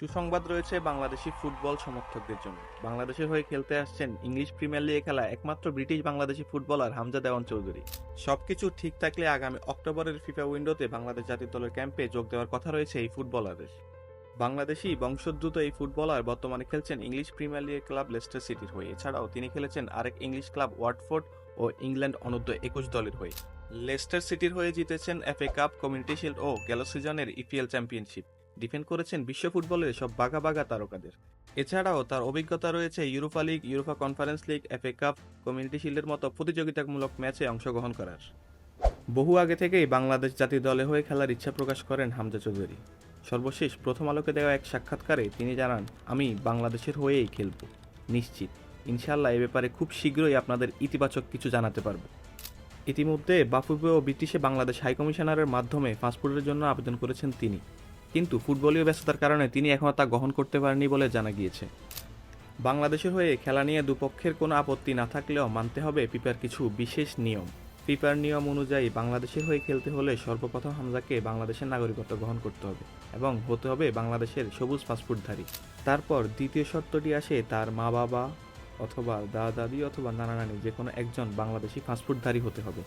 সুসংবাদ রয়েছে বাংলাদেশি ফুটবল সমর্থকদের জন্য। বাংলাদেশের হয়ে খেলতে আসছেন ইংলিশ প্রিমিয়ার লিগে খেলা একমাত্র ব্রিটিশ বাংলাদেশি ফুটবলার হামজা দেওয়ান চৌধুরী। সবকিছু ঠিক থাকলে আগামী অক্টোবরের ফিফা উইন্ডোতে বাংলাদেশ জাতীয় দলের ক্যাম্পে যোগ দেওয়ার কথা রয়েছে এই ফুটবলারের বাংলাদেশি বংশোদ্ভূত এই ফুটবলার বর্তমানে খেলছেন English premier league club Leicester সিটির হয়ে। এছাড়াও তিনি খেলেছেন আরেক ইংলিশ ক্লাব ওয়াটফোর্ড ও ইংল্যান্ড অনূর্ধ্ব একুশ দলের হয়ে। লেস্টার সিটির হয়ে জিতেছেন এফএ কাপ, কমিউনিটি শিল্ড ও গেল সিজনের ইপিএল চ্যাম্পিয়নশিপ। ডিফেন্ড করেছেন বিশ্ব ফুটবলের সব বাঘা বাঘা তারকাদের। এছাড়াও তার অভিজ্ঞতা রয়েছে Europa league, Europa conference league, FA cup, community শিল্ডের মতো প্রতিযোগিতামূলক ম্যাচে অংশগ্রহণ করার। বহু আগে থেকেই বাংলাদেশ জাতীয় দলে হয়ে খেলার ইচ্ছা প্রকাশ করেন হামজা চৌধুরী। সর্বশেষ প্রথম আলোকে দেওয়া এক সাক্ষাৎকারে তিনি জানান, আমি বাংলাদেশের হয়েই খেলব, নিশ্চিত। ইনশাল্লাহ এ ব্যাপারে খুব শীঘ্রই আপনাদের ইতিবাচক কিছু জানাতে পারব। ইতিমধ্যে বাফুবে ও ব্রিটিশে বাংলাদেশ হাইকমিশনারের মাধ্যমে পাসপোর্টের জন্য আবেদন করেছেন তিনি। কিন্তু ফুটবলীয় ব্যস্ততার কারণে তিনি এখনও তা গ্রহণ করতে পারেননি বলে জানা গিয়েছে। বাংলাদেশের হয়ে খেলা নিয়ে দুপক্ষের কোনো আপত্তি না থাকলেও মানতে হবে ফিফার কিছু বিশেষ নিয়ম। ফিফার নিয়ম অনুযায়ী বাংলাদেশের হয়ে খেলতে হলে সর্বপ্রথম হামজাকে বাংলাদেশের নাগরিকত্ব গ্রহণ করতে হবে এবং হতে হবে বাংলাদেশের সবুজ পাসপোর্টধারী। তারপর দ্বিতীয় শর্তটি আসে তার মা বাবা অথবা দাদা দাদি অথবা নানা নানি যে কোনো একজন বাংলাদেশি পাসপোর্টধারী হতে হবে।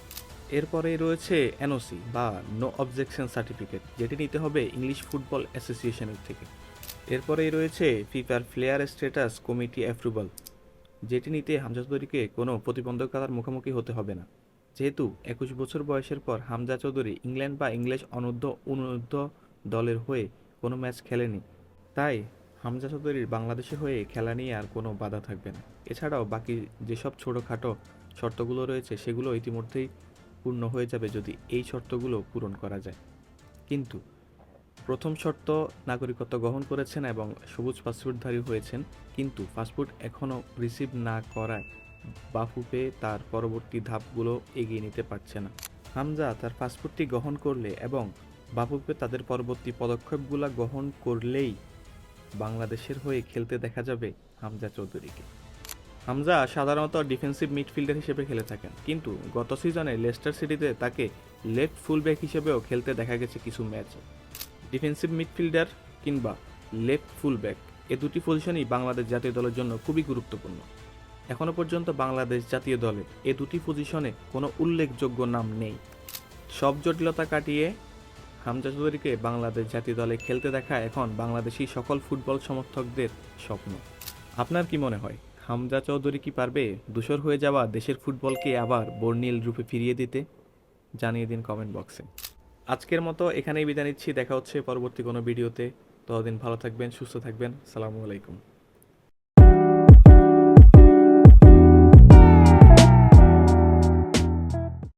এরপরে রয়েছে এনওসি বা নো অবজেকশন সার্টিফিকেট যেটি নিতে হবে ইংলিশ ফুটবল অ্যাসোসিয়েশনের থেকে। এরপরেই রয়েছে ফিফার প্লেয়ার স্ট্যাটাস কমিটি অ্যাপ্রুভাল যেটি নিতে হামজা চৌধুরীকে কোনো প্রতিবন্ধকতার মুখোমুখি হতে হবে না। যেহেতু একুশ বছর বয়সের পর হামজা চৌধুরী ইংল্যান্ড বা ইংলিশ অনূর্ধ্ব অনূর্ধ্ব দলের হয়ে কোনো ম্যাচ খেলেনি, তাই হামজা চৌধুরীর বাংলাদেশে হয়ে খেলা নিয়ে আর কোনো বাধা থাকবে না। এছাড়াও বাকি যেসব ছোটোখাটো শর্তগুলো রয়েছে, সেগুলো ইতিমধ্যেই পূর্ণ হয়ে যাবে যদি এই শর্তগুলো পূরণ করা যায়। কিন্তু প্রথম শর্ত নাগরিকত্ব গ্রহণ করেছেন এবং সবুজ পাসপোর্টধারী হয়েছেন, কিন্তু পাসপোর্ট এখনও রিসিভ না করায় বাফুপে তার পরবর্তী ধাপগুলো এগিয়ে নিতে পারছে না। হামজা তার পাসপোর্টটি গ্রহণ করলে এবং বাফুপে তাদের পরবর্তী পদক্ষেপগুলো গ্রহণ করলেই বাংলাদেশের হয়ে খেলতে দেখা যাবে হামজা চৌধুরীকে। হামজা সাধারণত ডিফেন্সিভ মিডফিল্ডার হিসেবে খেলে থাকেন। কিন্তু গত সিজনে লেস্টার সিটিতে তাকে লেফট ফুলব্যাক হিসেবেও খেলতে দেখা গেছে কিছু ম্যাচে ডিফেন্সিভ মিডফিল্ডার কিংবা লেফট ফুলব্যাক এ দুটি পজিশনই বাংলাদেশ জাতীয় দলের জন্য খুবই গুরুত্বপূর্ণ। এখনও পর্যন্ত বাংলাদেশ জাতীয় দলে এ দুটি পজিশনে কোনো উল্লেখযোগ্য নাম নেই। সব জটিলতা কাটিয়ে হামজা চৌধুরীকে বাংলাদেশ জাতীয় দলে খেলতে দেখা এখন বাংলাদেশি সকল ফুটবল সমর্থকদের স্বপ্ন। আপনার কি মনে হয়? হামজা চৌধুরী কি পারবে দূষর হয়ে যাওয়া দেশের ফুটবলকে আবার বর্ণিল রূপে ফিরিয়ে দিতে? জানিয়ে দিন কমেন্ট বক্সে আজকের মতো এখানেই বিদায় নিচ্ছি। দেখা হচ্ছে পরবর্তী কোনো ভিডিওতে। ততদিন ভালো থাকবেন, সুস্থ থাকবেন। সালামু আলাইকুম।